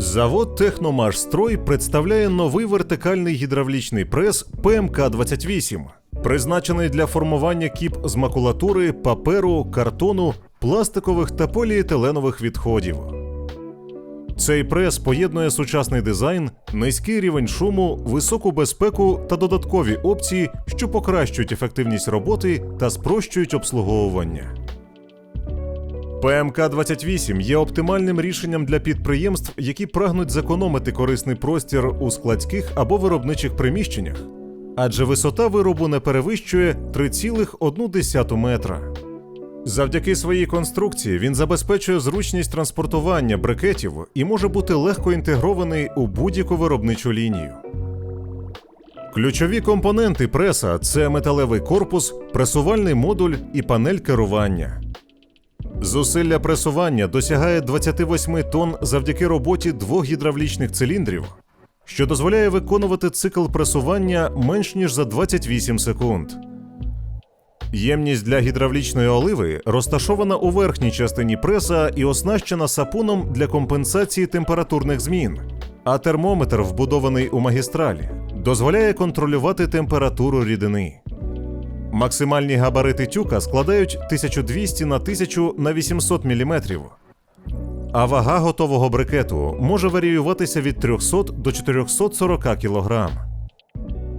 Завод Техномашстрой представляє новий вертикальний гідравлічний прес ПМК-28, призначений для формування кіп з макулатури, паперу, картону, пластикових та поліетиленових відходів. Цей прес поєднує сучасний дизайн, низький рівень шуму, високу безпеку та додаткові опції, що покращують ефективність роботи та спрощують обслуговування. ПМК-28 є оптимальним рішенням для підприємств, які прагнуть зекономити корисний простір у складських або виробничих приміщеннях, адже висота виробу не перевищує 3,1 метра. Завдяки своїй конструкції він забезпечує зручність транспортування брикетів і може бути легко інтегрований у будь-яку виробничу лінію. Ключові компоненти преса це металевий корпус, пресувальний модуль і панель керування. Зусилля пресування досягає 28 тонн завдяки роботі двох гідравлічних циліндрів, що дозволяє виконувати цикл пресування менш ніж за 28 секунд. Ємність для гідравлічної оливи розташована у верхній частині преса і оснащена сапуном для компенсації температурних змін, а термометр, вбудований у магістралі, дозволяє контролювати температуру рідини. Максимальні габарити тюка складають 1200 на 1000 на 800 мм, а вага готового брикету може варіюватися від 300 до 440 кг.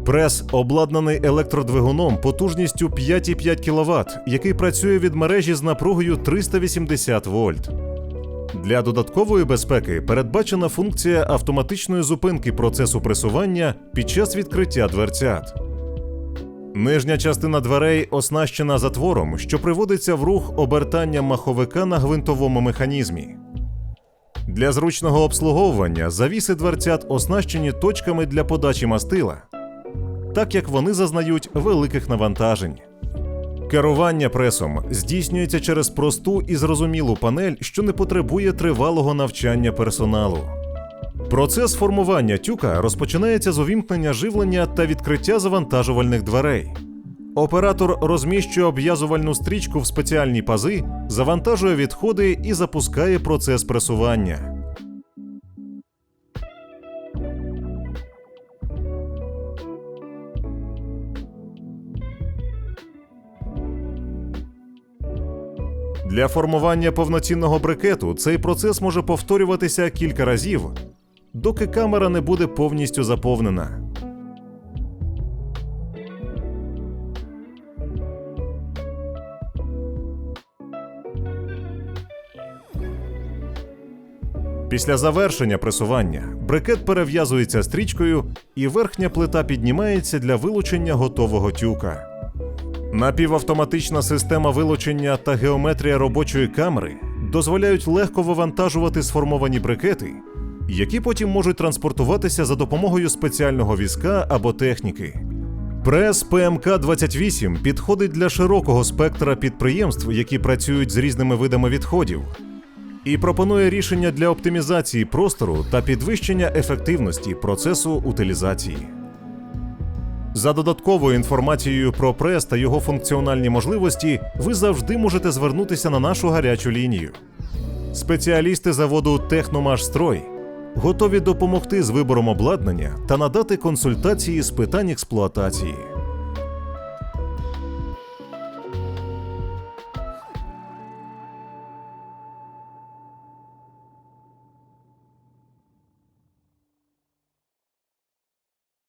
Прес обладнаний електродвигуном потужністю 5,5 кВт, який працює від мережі з напругою 380 вольт. Для додаткової безпеки передбачена функція автоматичної зупинки процесу пресування під час відкриття дверцят. Нижня частина дверей оснащена затвором, що приводиться в рух обертанням маховика на гвинтовому механізмі. Для зручного обслуговування завіси дверцят оснащені точками для подачі мастила, так як вони зазнають великих навантажень. Керування пресом здійснюється через просту і зрозумілу панель, що не потребує тривалого навчання персоналу. Процес формування тюка розпочинається з увімкнення живлення та відкриття завантажувальних дверей. Оператор розміщує обв'язувальну стрічку в спеціальні пази, завантажує відходи і запускає процес пресування. Для формування повноцінного брикету цей процес може повторюватися кілька разів, доки камера не буде повністю заповнена. Після завершення пресування брикет перев'язується стрічкою, і верхня плита піднімається для вилучення готового тюка. Напівавтоматична система вилучення та геометрія робочої камери дозволяють легко вивантажувати сформовані брикети, які потім можуть транспортуватися за допомогою спеціального візка або техніки. Прес ПМК-28 підходить для широкого спектра підприємств, які працюють з різними видами відходів, і пропонує рішення для оптимізації простору та підвищення ефективності процесу утилізації. За додатковою інформацією про прес та його функціональні можливості, ви завжди можете звернутися на нашу гарячу лінію. Спеціалісти заводу Техномашстрой готові допомогти з вибором обладнання та надати консультації з питань експлуатації.